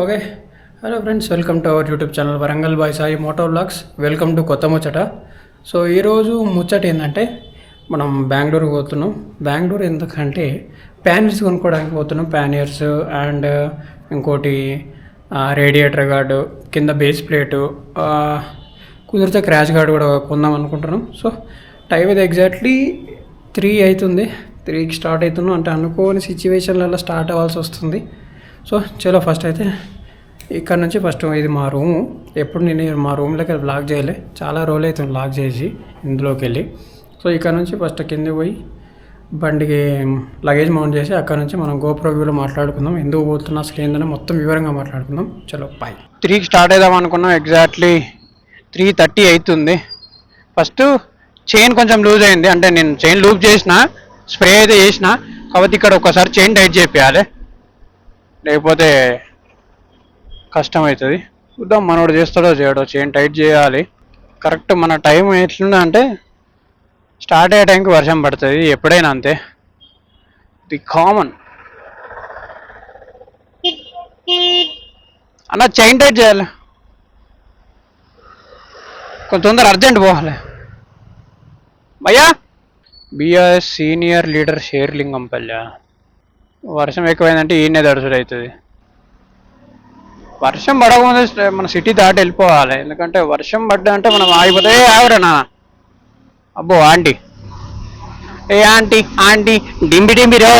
Okay hello friends welcome to our YouTube channel Warangal boy Sai moto blogs welcome to కొత్త ముచ్చట so ఈరోజు ముచ్చట ఏంటంటే మనం బెంగళూరు పోతున్నాం. బెంగళూరు ఎందుకంటే ప్యానర్స్ కొనుక్కోవడానికి పోతున్నాం. ప్యానియర్స్ అండ్ uh, ఇంకోటి uh, రేడియేటర్ గార్డు కింద బేస్ ప్లేటు uh, కుదిరితే క్రాష్ గార్డు కూడా కొందాం అనుకుంటున్నాం. సో టైం అయితే ఎగ్జాక్ట్లీ త్రీ అవుతుంది. త్రీకి స్టార్ట్ అవుతున్నాం. అంటే అనుకోని సిచ్యువేషన్లలో స్టార్ట్ అవ్వాల్సి వస్తుంది. సో చలో ఫస్ట్ అయితే ఇక్కడ నుంచి ఫస్ట్ ఇది మా రూము. ఎప్పుడు నేను మా రూమ్లోకి వెళ్ళి బ్లాక్ చేయలే. చాలా రోజులు అవుతుంది బ్లాక్ చేసి ఇందులోకి వెళ్ళి. సో ఇక్కడ నుంచి ఫస్ట్ కిందకి పోయి బండికి లగేజ్ మౌంట్ చేసి అక్కడ నుంచి మనం గోప్రో వ్యూలో మాట్లాడుకుందాం. ఎందుకు పోతున్నా అసలు ఏందని మొత్తం వివరంగా మాట్లాడుకుందాం. చలో బాయ్ త్రీకి స్టార్ట్ అవుదాం అనుకున్నాం. ఎగ్జాక్ట్లీ త్రీ థర్టీ అవుతుంది. ఫస్ట్ చైన్ కొంచెం లూజ్ అయింది. అంటే నేను చైన్ లూజ్ చేసిన స్ప్రే అయితే చేసిన కాబట్టి ఇక్కడ ఒకసారి చైన్ టైట్ చేయాలి లేకపోతే కష్టం అవుతుంది చూద్దాం మనోడు చేస్తాడో చేయడో చైన్ టైట్ చేయాలి. కరెక్ట్ మన టైం ఎట్లున్నా అంటే స్టార్ట్ అయ్యే టైంకి వర్షం పడుతుంది ఎప్పుడైనా అంతే. ది కామన్ అన్న చైన్ టైట్ చేయాలి. కొంచెం తొందర అర్జెంట్ పోవాలి. భయ్యా! బిఆర్ఎస్ సీనియర్ లీడర్ షేర్లింగంపల్లి వర్షం ఎక్కువైందంటే ఈయనే దడుసుడు అవుతుంది. వర్షం పడకముందే మన సిటీ దాటి వెళ్ళిపోవాలి. ఎందుకంటే వర్షం పడ్డా అంటే మనం ఆగిపోతే. ఏ ఆవిరా నాన్న. అబ్బో ఆంటీ. ఏ ఆంటీ ఆంటీ డింబి డింబి రో.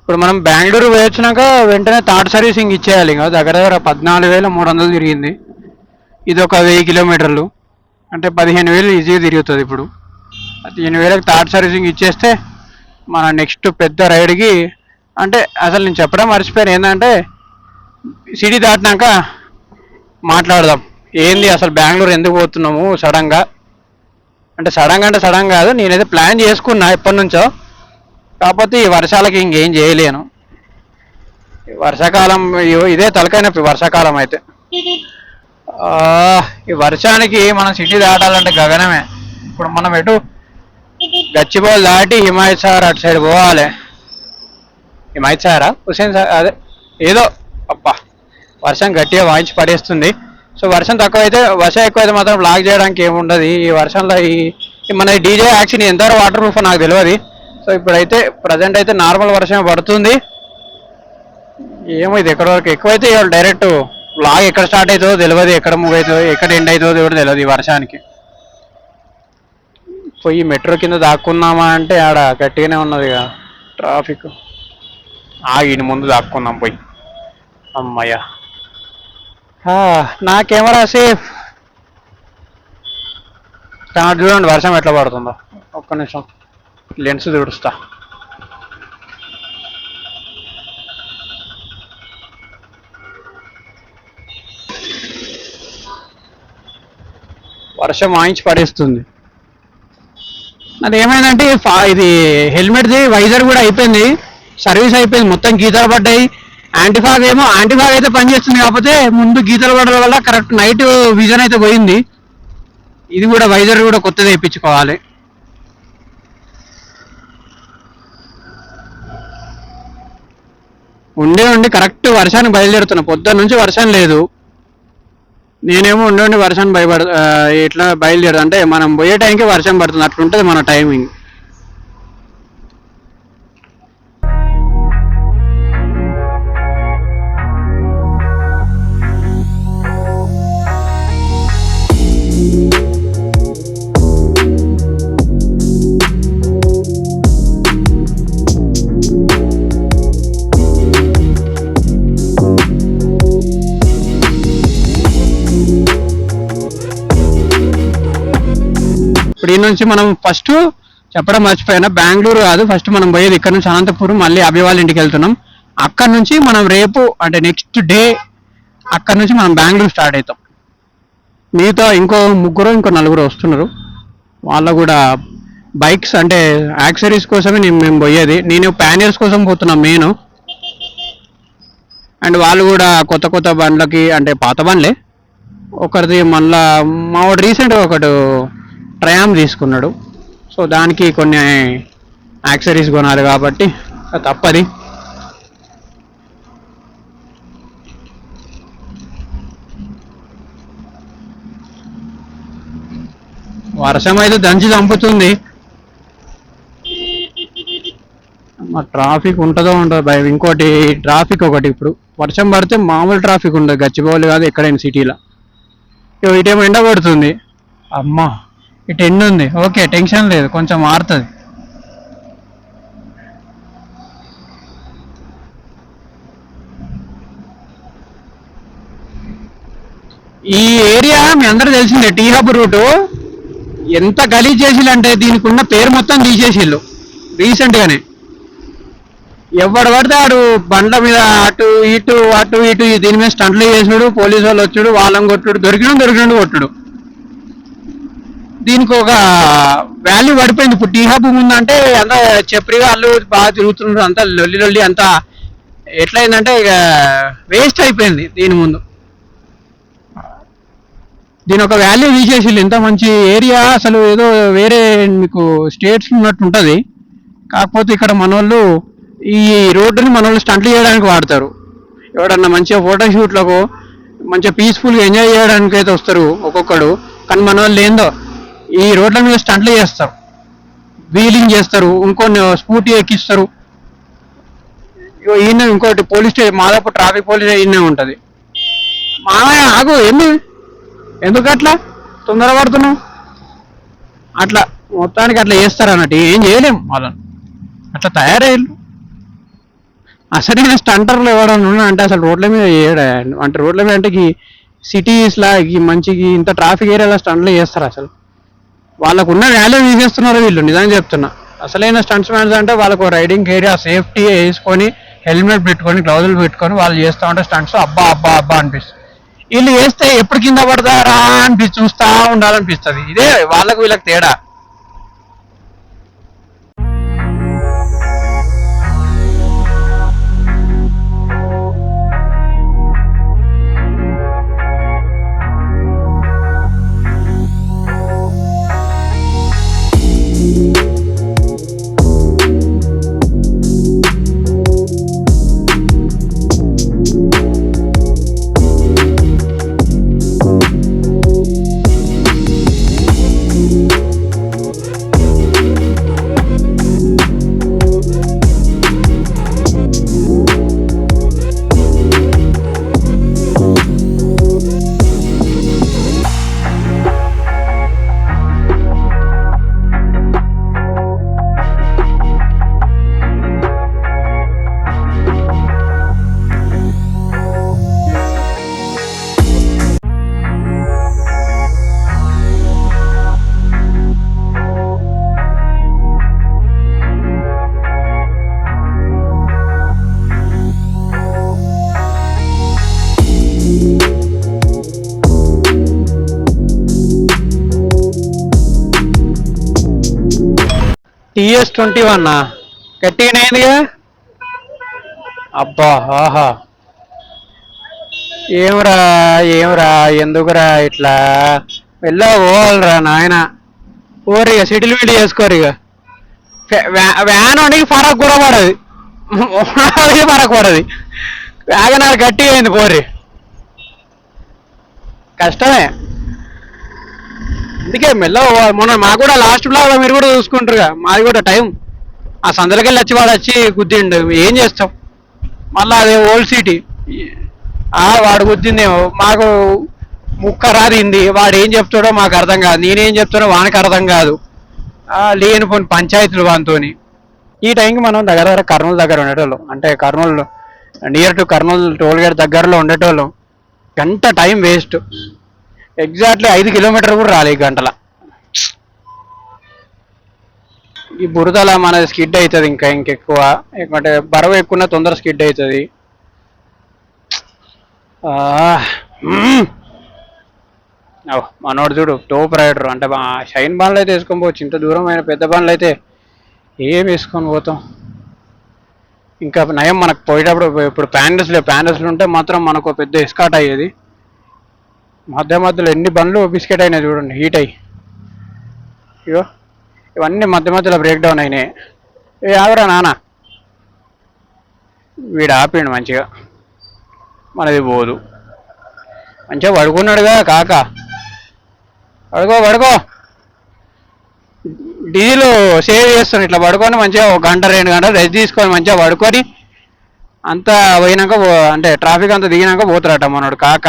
ఇప్పుడు మనం బెంగళూరు పోయి వచ్చినాక వెంటనే థర్డ్ సర్వీసింగ్ ఇచ్చేయాలి. ఇంకా దగ్గర దగ్గర పద్నాలుగు వేల మూడు వందలు తిరిగింది. ఇది ఒక వెయ్యి కిలోమీటర్లు. అంటే పదిహేను వేలు ఈజీగా తిరుగుతుంది ఇప్పుడు. పదిహేను వేలకు థర్డ్ సర్వీసింగ్ ఇచ్చేస్తే మన నెక్స్ట్ పెద్ద రైడ్కి అంటే అసలు నేను చెప్పడం మర్చిపోయాను. ఏంటంటే సిటీ దాటినాక మాట్లాడదాం. ఏంది అసలు బెంగళూరు ఎందుకు పోతున్నాము సడన్గా? అంటే సడన్గా అంటే సడన్ కాదు నేనైతే ప్లాన్ చేసుకున్నా ఎప్పటి నుంచో. కాకపోతే ఈ వర్షాలకి ఇంకేం చేయలేను. ఈ వర్షాకాలం ఇదే తలకైన వర్షాకాలం అయితే. ఈ వర్షానికి మనం సిటీ దాటాలంటే గగనమే. ఇప్పుడు మనం ఎటు గచ్చిబౌల్ దాటి హిమాయత్ సార్ అటు సైడ్ పోవాలి. హిమాయత్ సారా హుసేన్ సార్ అదే ఏదో అబ్బా వర్షం గట్టిగా వాయించి పడేస్తుంది. సో వర్షం తక్కువ అయితే వర్షం ఎక్కువైతే మాత్రం బ్లాక్ చేయడానికి ఏముండదు. ఈ వర్షంలో ఈ మన డీజే యాక్షన్ ఎంతవరకు వాటర్ ప్రూఫ్ నాకు తెలియదు సో ఇప్పుడైతే ప్రజెంట్ అయితే నార్మల్ వర్షం పడుతుంది. ఏమో ఇది ఎక్కడి వరకు? ఎక్కువైతే ఇవాళ డైరెక్ట్ బ్లాగ్ ఎక్కడ స్టార్ట్ అవుతుందో తెలియదు ఎక్కడ మూవ్ అవుతుందో ఎక్కడ ఎండ్ అవుతుందో కూడా తెలియదు ఈ వర్షానికి. పోయి మెట్రో కింద దాక్కుందామా అంటే ఆడ గట్టిగానే ఉన్నది కదా ట్రాఫిక్. ఆగిన ముందు దాక్కుందాం పోయి. అమ్మయ్య. నా కెమెరా సేఫ్. కానీ చూడండి వర్షం ఎట్లా పడుతుందో. ఒక్క నిమిషం. లెన్స్ తుడుస్తా వర్షం వాయించి పడేస్తుంది. అది ఏమైందంటే ఫా- ఇది హెల్మెట్ది వైజర్ కూడా అయిపోయింది. సర్వీస్ అయిపోయింది. మొత్తం గీతలు పడ్డాయి. యాంటీఫాగ్ ఏమో యాంటీఫాగ్ అయితే పనిచేస్తుంది కాకపోతే ముందు గీతలు పడడం వల్ల కరెక్ట్ నైట్ విజన్ అయితే పోయింది. ఇది కూడా వైజర్ కూడా కొత్తది వేయించుకోవాలి. ఉండే ఉండి కరెక్ట్ వర్షానికి బయలుదేరుతున్నా. పొద్దున్న నుంచి వర్షం లేదు. నేనేమో ఉండి వర్షం వర్షాన్ని భయపడ ఇట్లా బయలుదేరదు. అంటే మనం పోయే టైంకి వర్షం పడుతుంది. అట్లుంటుంది మన టైమింగ్ ఇప్పుడు ఈ నుంచి మనం ఫస్ట్ చెప్పడం మర్చిపోయినా. బెంగళూరు కాదు ఫస్ట్ మనం పోయేది ఇక్కడ నుంచి అనంతపురం మళ్ళీ అభివాల్ ఇంటికి వెళ్తున్నాం. అక్కడ నుంచి మనం రేపు అంటే నెక్స్ట్ డే అక్కడ నుంచి మనం బెంగళూరు స్టార్ట్ అవుతాం. మిగతా ఇంకో ముగ్గురు ఇంకో నలుగురు వస్తున్నారు. వాళ్ళ కూడా బైక్స్ అంటే యాక్సరీస్ కోసమే నేను మేము పోయేది. నేను ప్యానియర్స్ కోసం పోతున్నాం మెయిన్ అండ్ వాళ్ళు కూడా కొత్త కొత్త బండ్లకి అంటే పాత బండ్లే. ఒకరిది మళ్ళా మా వాడు రీసెంట్గా ఒకడు ట్రయామ్ తీసుకున్నాడు. సో దానికి కొన్ని యాక్సరీస్ కొనాలి కాబట్టి తప్పది. వర్షం అయితే దంచి చంపుతుంది. మా ట్రాఫిక్ ఉంటుందో ఉండదు భయం. ఇంకోటి ట్రాఫిక్ ఒకటి ఇప్పుడు. వర్షం పడితే మామూలు ట్రాఫిక్ ఉండదు. గచ్చిబౌలి కాదు ఎక్కడైనా సిటీలో. ఇటేమో ఎండ పడుతుంది అమ్మా. ఇటు ఎండ ఉంది. ఓకే టెన్షన్ లేదు. కొంచెం మారుతుంది ఈ ఏరియా మీ అందరూ తెలిసిందే టీ హబ్ రూటు. ఎంత గలీజ్ చేసిల్లంటే దీనికి ఉన్న పేరు మొత్తం తీసేసిల్లు రీసెంట్ గానే ఎవడు పడితే ఆడు బండ్ల మీద అటు ఇటు అటు ఇటు దీని మీద స్టంట్లు చేసుడు పోలీసు వాళ్ళు వచ్చుడు వాళ్ళని కొట్టుడు దొరికిన దొరికినట్టు కొట్టుడు. దీనికి ఒక వాల్యూ పడిపోయింది. ఇప్పుడు టీ హబ్ ఉందంటే అంతా చెప్పరిగా వాళ్ళు బాగా తిరుగుతున్నారు. అంతా లొల్లి లొల్లి అంతా ఎట్లయిందంటే ఇక వేస్ట్ అయిపోయింది దీని ముందు. దీని ఒక వాల్యూ తీసేసి ఇంత మంచి ఏరియా అసలు ఏదో వేరే మీకు స్టేట్స్ ఉన్నట్టు ఉంటుంది. కాకపోతే ఇక్కడ మన వాళ్ళు ఈ రోడ్డుని మన వాళ్ళు స్టంట్లు చేయడానికి వాడతారు. ఎవడన్నా మంచిగా ఫోటోషూట్లకు మంచిగా పీస్ఫుల్గా ఎంజాయ్ చేయడానికి అయితే వస్తారు ఒక్కొక్కడు. కానీ మన వాళ్ళు ఏందో ఈ రోడ్ల మీద స్టంట్లు చేస్తారు. వీలింగ్ చేస్తారు. ఇంకొన్ని స్కూటీ ఎక్కిస్తారు. ఇగో ఈయన ఇంకోటి పోలీస్ స్టేషన్ మాదాపు ట్రాఫిక్ పోలీస్ ఈయనే ఉంటుంది. మామయ్య ఆగు ఏంది ఎందుకు అట్లా? తొందరపడుతున్నావు అట్లా మొత్తానికి అట్లా చేస్తారు అన్నట్టు. ఏం చేయలేం వాళ్ళని. అట్లా తయారయ్యారు అసలైన స్టంటర్లు ఎవరైనా ఉన్నా అంటే అసలు రోడ్ల మీద చేయడా అంటే రోడ్ల మీద అంటే సిటీస్ లా ఈ మంచికి ఇంత ట్రాఫిక్ ఏరియాలో స్టంట్లు చేస్తారు అసలు. వాళ్ళకున్న వాల్యూ తీసేస్తున్నారు వీళ్ళు నిజంగా చెప్తున్నా. అసలైన స్టంట్స్ మ్యాన్స్ అంటే వాళ్ళకు రైడింగ్ ఏరియా సేఫ్టీ వేసుకొని హెల్మెట్ పెట్టుకొని గ్లౌజులు పెట్టుకొని వాళ్ళు చేస్తా ఉంటే స్టంట్స్ అబ్బా అబ్బా అబ్బా అనిపిస్తుంది. వీళ్ళు చేస్తే ఎప్పుడు కింద పడతారా అనిపి చూస్తా ఉండాలనిపిస్తుంది. ఇదే వాళ్ళకు వీళ్ళకి తేడా. టీఎస్ ట్వంటీ వన్ గట్టిగానే అయిందిగా? అబ్బా ఆహా. ఏమరా ఏమరా ఎందుకురా ఇట్లా? వెళ్ళా పోవాలరా నాయన. ఓరు ఇక సిటీలు వీడి చేసుకోరు ఇక వ్యాన్ వాడికి ఫరక్ కూడా పడదు. ఫరక్ పడదు. వ్యాగనార్ గట్టిగా అయింది పోరి. కష్టమే. అందుకే మెల్ల మొన్న మాకు కూడా లాస్ట్ బ్లాగ్ మీరు కూడా చూసుకుంటారుగా. మాది కూడా టైం ఆ సందరికెళ్ళి వచ్చి వాడు వచ్చి గుద్దిండు. ఏం చేస్తాం? మళ్ళా అదే ఓల్డ్ సిటీ ఆ వాడు గుద్దిందేమో మాకు ముక్క రాదింది వాడు ఏం చెప్తాడో మాకు అర్థం కాదు. నేనేం చెప్తానో వానికి అర్థం కాదు. ఆ, లేని పోని పంచాయతీలు వానితోని. ఈ టైంకి మనం దగ్గర దగ్గర కర్నూలు దగ్గర ఉండేటోళ్ళం. అంటే Kurnool near to Kurnool toll gate దగ్గరలో ఉండేటోళ్ళం. గంట టైం వేస్ట్ ఎగ్జాక్ట్లీ ఐదు కిలోమీటర్ కూడా రాలే గంటల. ఈ బురదల మన స్కిడ్ అవుతుంది ఇంకా ఇంకెక్కువ. ఎందుకంటే బరువు ఎక్కువ తొందర స్కిడ్ అవుతుంది. మనోడు చూడు టోప్ రైడర్ అంటే మా షైన్ బండ్లు అయితే వేసుకొని పోవచ్చు. ఇంత దూరం అయిన పెద్ద బండ్లు అయితే ఏం వేసుకొని పోతాం? ఇంకా నయం మనకు పోయేటప్పుడు ఇప్పుడు ప్యాండస్లు ప్యాండస్లు ఉంటే మాత్రం మనకు ఒక పెద్ద ఎస్కాట్ అయ్యేది. మధ్య మధ్యలో ఎన్ని బండ్లు బిస్కెట్ అయినాయి చూడండి హీట్ అయ్యి. ఇగో ఇవన్నీ మధ్య మధ్యలో బ్రేక్ డౌన్ అయినాయి. ఏ ఆగరా నాన్న. వీడు ఆపిండు మంచిగా. మనది పోదు. మంచిగా పడుకున్నాడుగా కాక. పడుకో పడుకో. డీజిల్ సేవ్ చేస్తాను ఇట్లా పడుకొని మంచిగా ఒక గంట రెండు గంటలు రెస్ట్ తీసుకొని మంచిగా పడుకొని అంతా పోయినాక అంటే ట్రాఫిక్ అంతా దిగినాక పోతారట మనోడు కాక.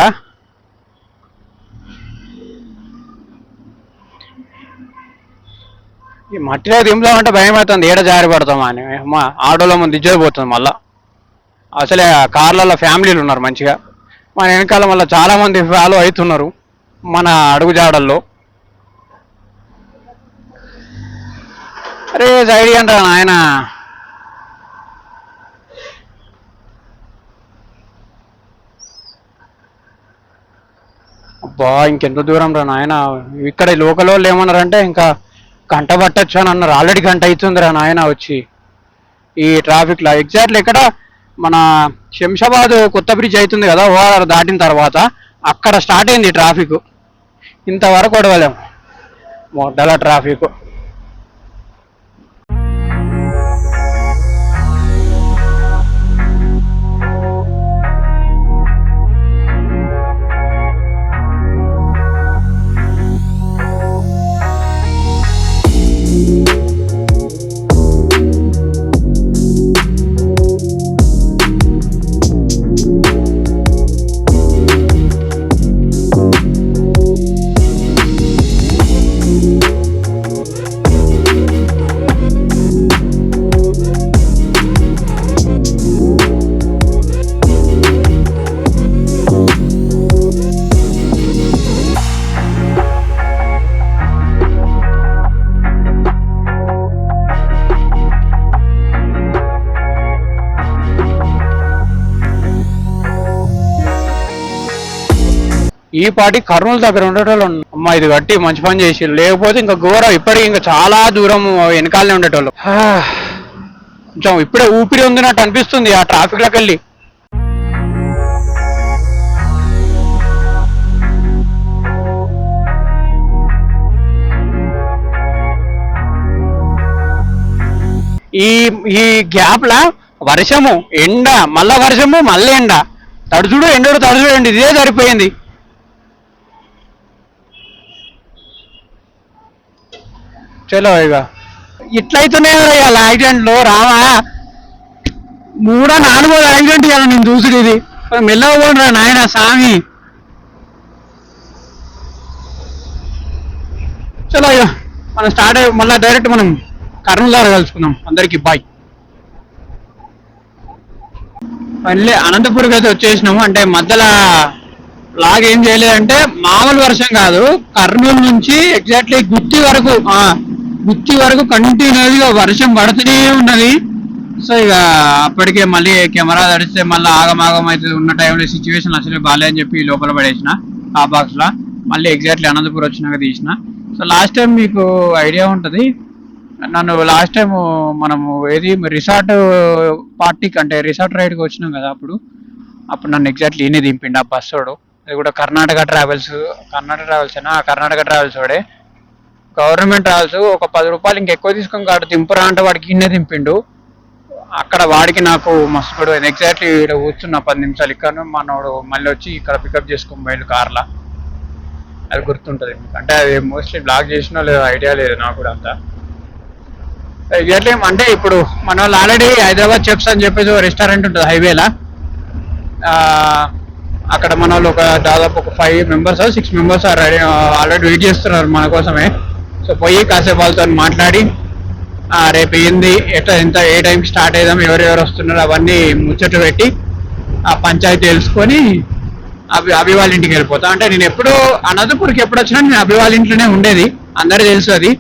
ఈ మట్టిలో దింపుదామంటే భయం అవుతుంది ఏడ జారి పడతామా అని. మా ఆటోలో ముందు దిజ్జలు పోతుంది మళ్ళా. అసలే కార్లలో ఫ్యామిలీలు ఉన్నారు మంచిగా. మన వెనకాల మళ్ళీ చాలా మంది ఫాలో అవుతున్నారు మన అడుగు జాడల్లో. అరే సైడ్ అంటారా నాయన. అబ్బా ఇంకెంత దూరం రా నాయన. ఇక్కడ లోకల్ వాళ్ళు ఏమన్నారంటే ఇంకా గంట పట్టొచ్చు అని అన్నారు. ఆల్రెడీ గంట అవుతుందిరా నాయన వచ్చి. ఈ ట్రాఫిక్లో ఎగ్జాక్ట్లీ ఇక్కడ మన శంషాబాద్ కొత్త బ్రిడ్జ్ అవుతుంది కదా ఓఆర్ఆర్ దాటిన తర్వాత అక్కడ స్టార్ట్ అయింది ట్రాఫిక్ ఇంతవరకు కొడవలేము మొడ్డల ట్రాఫిక్ ఈ పాటి కర్నూలు దగ్గర ఉండేటోళ్ళు అమ్మ ఇది కట్టి మంచి పని చేసి లేకపోతే ఇంకా ఘోరం ఇప్పటికి ఇంకా చాలా దూరం వెనకాలనే ఉండేటోళ్ళు. కొంచెం ఇప్పుడే ఊపిరి ఉందినట్టు అనిపిస్తుంది ఆ ట్రాఫిక్లోకి వెళ్ళి. ఈ ఈ గ్యాప్ లా వర్షము ఎండ మళ్ళా వర్షము మళ్ళీ ఎండ. తడుచుడు ఎండడు తడుచుడు ఎండ ఇదే సరిపోయింది. చలో ఇక ఇట్లయితేనే ఇవాళ యాక్సిడెంట్లు. రావా? మూడో నాలుగో యాక్సిడెంట్ ఇవాళ నేను చూసుడు ఇది. మెల్లగా నాయన స్వామి చలో ఇక మనం స్టార్ట్ అయ్యి మళ్ళీ డైరెక్ట్ మనం కర్నూలు దగ్గర కలుసుకుందాం. అందరికీ బాయ్ మళ్ళీ అనంతపురం అయితే వచ్చేసినాము. అంటే మధ్యలో లాగ్ ఏం చేయలేదంటే మామూలు వర్షం కాదు. కర్నూలు నుంచి ఎగ్జాక్ట్లీ గుత్తి వరకు గుత్తి వరకు కంటిన్యూస్గా వర్షం పడుతూనే ఉన్నది. సో ఇక అప్పటికే మళ్ళీ కెమెరా తడిస్తే మళ్ళీ ఆగమాగం అవుతుంది. ఉన్న టైంలో సిచ్యువేషన్ అసలే బాగాలే అని చెప్పి లోపల పడేసిన ఆ బాక్స్లో మళ్ళీ ఎగ్జాక్ట్లీ అనంతపురం వచ్చినాక తీసిన. సో లాస్ట్ టైం మీకు ఐడియా ఉంటుంది. నన్ను లాస్ట్ టైం మనము ఏది రిసార్ట్ పార్టీకి అంటే రిసార్ట్ రైడ్కి వచ్చినాం కదా అప్పుడు. అప్పుడు నన్ను ఎగ్జాక్ట్లీ ఈయనే దింపిండు ఆ బస్సోడు అది కూడా కర్ణాటక ట్రావెల్స్ కర్ణాటక ట్రావెల్స్ అయినా కర్ణాటక ట్రావెల్స్ వాడే. గవర్నమెంట్ ట్రావెల్స్ ఒక పది రూపాయలు ఇంకెక్కువ తీసుకొని కాడు దింపురా అంటే వాడికి ఈయనే దింపిండు. అక్కడ వాడికి నాకు మస్తు గొడవ ఎగ్జాక్ట్లీ ఇక్కడ కూర్చున్న పది నిమిషాలు ఇక్కడ మనోడు మళ్ళీ వచ్చి ఇక్కడ పికప్ చేసుకుని పోయిండు కార్లా అది గుర్తుంటుంది అంటే అది మోస్ట్లీ బ్లాక్ చేసినా లేదో ఐడియా లేదు నాకు కూడా అంతా. ఎగ్జాక్ట్లీ అంటే ఇప్పుడు మన వాళ్ళు ఆల్రెడీ హైదరాబాద్ చెప్స్ అని చెప్పేసి ఒక రెస్టారెంట్ ఉంటుంది హైవేలా అక్కడ మన వాళ్ళు ఒక దాదాపు ఒక five members six members ready already wait చేస్తున్నారు మన కోసమే. సో పోయి కాసేపు వాళ్ళతో మాట్లాడి రేపు ఏంది ఎట్లా ఎంత ఏ టైంకి స్టార్ట్ అయ్యాం ఎవరెవరు వస్తున్నారు అవన్నీ ముచ్చట పెట్టి ఆ పంచాయతీ తెలుసుకొని అభి అభి వాళ్ళ ఇంటికి వెళ్ళిపోతా. అంటే నేను ఎప్పుడు అనంతపూర్కి ఎప్పుడు వచ్చినా నేను అభి వాళ్ళ ఇంట్లోనే ఉండేది. అందరికీ తెలుసు అది.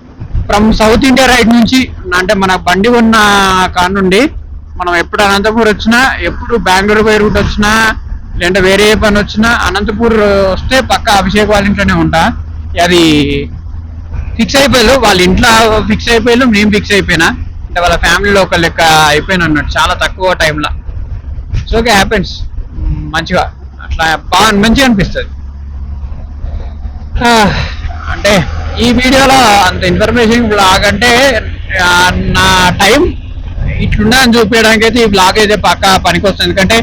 ఫ్రమ్ సౌత్ ఇండియా రైడ్ నుంచి అంటే మన బండి ఉన్న కాడ నుండి మనం ఎప్పుడు అనంతపూర్ వచ్చినా ఎప్పుడు బెంగళూరు పోయే రూట్ వచ్చినా లేదంటే వేరే ఏ పని వచ్చినా అనంతపూర్ వస్తే పక్క అభిషేక్ వాళ్ళ ఇంట్లోనే ఉంటా. అది ఫిక్స్ అయిపోయారు. వాళ్ళ ఇంట్లో ఫిక్స్ అయిపోయారు. నేను ఫిక్స్ అయిపోయినా. అంటే వాళ్ళ ఫ్యామిలీలో ఒక లెక్క అయిపోయినా అన్నట్టు. చాలా తక్కువ టైంలో. సో ఓకే హ్యాపెన్స్ మంచిగా. అట్లా బాగా మంచిగా అనిపిస్తుంది. అంటే ఈ వీడియోలో అంత ఇన్ఫర్మేషన్ బ్లాగ్ అంటే నా టైం ఇట్లుండని చూపించడానికి అయితే ఈ బ్లాగ్ అయితే పక్కా పనికొస్తుంది. ఎందుకంటే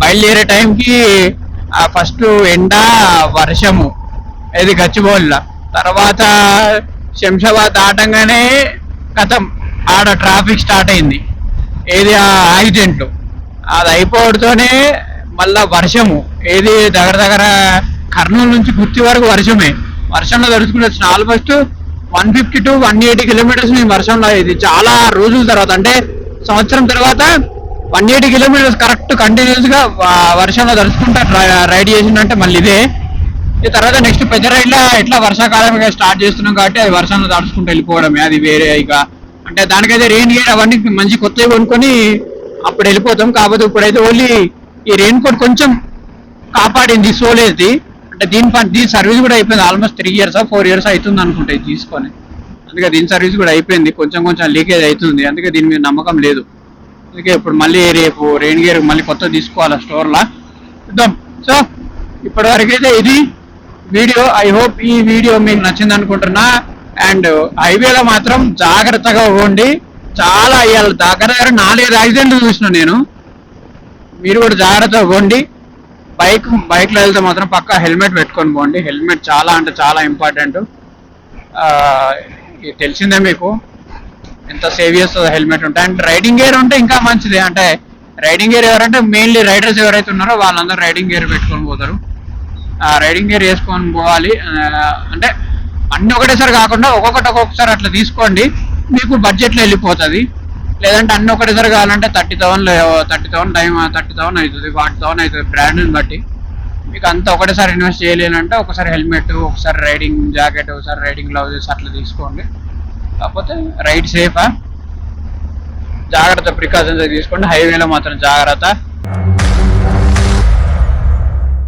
బయలుదేరే టైంకి ఫస్ట్ ఎండ వర్షము. ఇది గచ్చిబౌలిలో. తర్వాత శంషాబాద్ దాటంగానే కథం. ఆడ ట్రాఫిక్ స్టార్ట్ అయింది. ఏది ఆ యాక్సిడెంట్లు అది అయిపోవడంతోనే మళ్ళా వర్షము. ఏది దగ్గర దగ్గర కర్నూలు నుంచి గుర్తి వరకు వర్షమే. వర్షంలో తడుచుకుని వచ్చిన almost one fifty to one eighty kilometers మేము వర్షంలో ఇది. చాలా రోజుల తర్వాత అంటే సంవత్సరం తర్వాత వన్ ఎయిటీ కిలోమీటర్స్ కరెక్ట్ కంటిన్యూస్గా వర్షంలో తడుచుకుంటా రైడ్ చేసిందంటే మళ్ళీ ఇదే. తర్వాత నెక్స్ట్ పెద్ద రైడ్లో ఎట్లా వర్షాకాలం స్టార్ట్ చేస్తున్నాం కాబట్టి అది వర్షాన్ని తడుచుకుంటూ వెళ్ళిపోవడమే. అది వేరే ఇక. అంటే దానికైతే రెయిన్ గేర్ అవన్నీ మంచి కొత్తవి కొనుక్కొని అప్పుడు వెళ్ళిపోతాం. కాకపోతే ఇప్పుడైతే ఓన్లీ ఈ రెయిన్ కోట్ కొంచెం కాపాడింది సోలేది అంటే దీని పని దీని సర్వీస్ కూడా అయిపోయింది. Almost three years four years అవుతుంది అనుకుంటా ఇది తీసుకొని. అందుకే దీని సర్వీస్ కూడా అయిపోయింది. కొంచెం కొంచెం లీకేజ్ అవుతుంది. అందుకే దీని మీద నమ్మకం లేదు. అందుకే ఇప్పుడు మళ్ళీ రేపు రెయిన్ గేర్ మళ్ళీ కొత్త తీసుకోవాలి స్టోర్లో చూద్దాం. సో ఇప్పటివరకు అయితే ఇది. వీడియో ఐ హోప్ ఈ వీడియో మీకు నచ్చింది అనుకుంటున్నా. అండ్ హైవేలో మాత్రం జాగ్రత్తగా పోండి చాలా అయ్యాలి దగ్గర దగ్గర నాలుగైదు యాక్సిడెంట్లు చూసిన నేను. మీరు కూడా జాగ్రత్తగా పోండి బైక్ బైక్లో వెళ్తే మాత్రం పక్కా హెల్మెట్ పెట్టుకొని పోండి. హెల్మెట్ చాలా అంటే చాలా ఇంపార్టెంట్ తెలిసిందే మీకు. ఎంత సేవ్ చేస్తుంది హెల్మెట్ ఉంటే. అండ్ రైడింగ్ గేర్ ఉంటే ఇంకా మంచిది. అంటే రైడింగ్ గేర్ ఎవరంటే మెయిన్లీ రైడర్స్ ఎవరైతే ఉన్నారో వాళ్ళందరూ రైడింగ్ గేర్ పెట్టుకొని పోతారు. రైడింగ్ గేర్ వేసుకొని పోవాలి. అంటే అన్ని ఒకటేసారి కాకుండా ఒక్కొక్కటి ఒక్కొక్కసారి అట్లా తీసుకోండి. మీకు బడ్జెట్లో వెళ్ళిపోతుంది. లేదంటే అన్ని ఒకటేసారి కావాలంటే thirty thousand thirty thousand time thirty thousand అవుతుంది ఫార్టీ థౌసండ్ అవుతుంది బ్రాండ్ని బట్టి. మీకు అంతా ఒకటేసారి ఇన్వెస్ట్ చేయలేనంటే ఒకసారి హెల్మెట్ ఒకసారి రైడింగ్ జాకెట్ ఒకసారి రైడింగ్ గ్లౌజెస్ అట్లా తీసుకోండి. కాకపోతే రైడ్ సేఫా? జాగ్రత్త ప్రికాషన్స్ తీసుకోండి. హైవేలో మాత్రం జాగ్రత్త.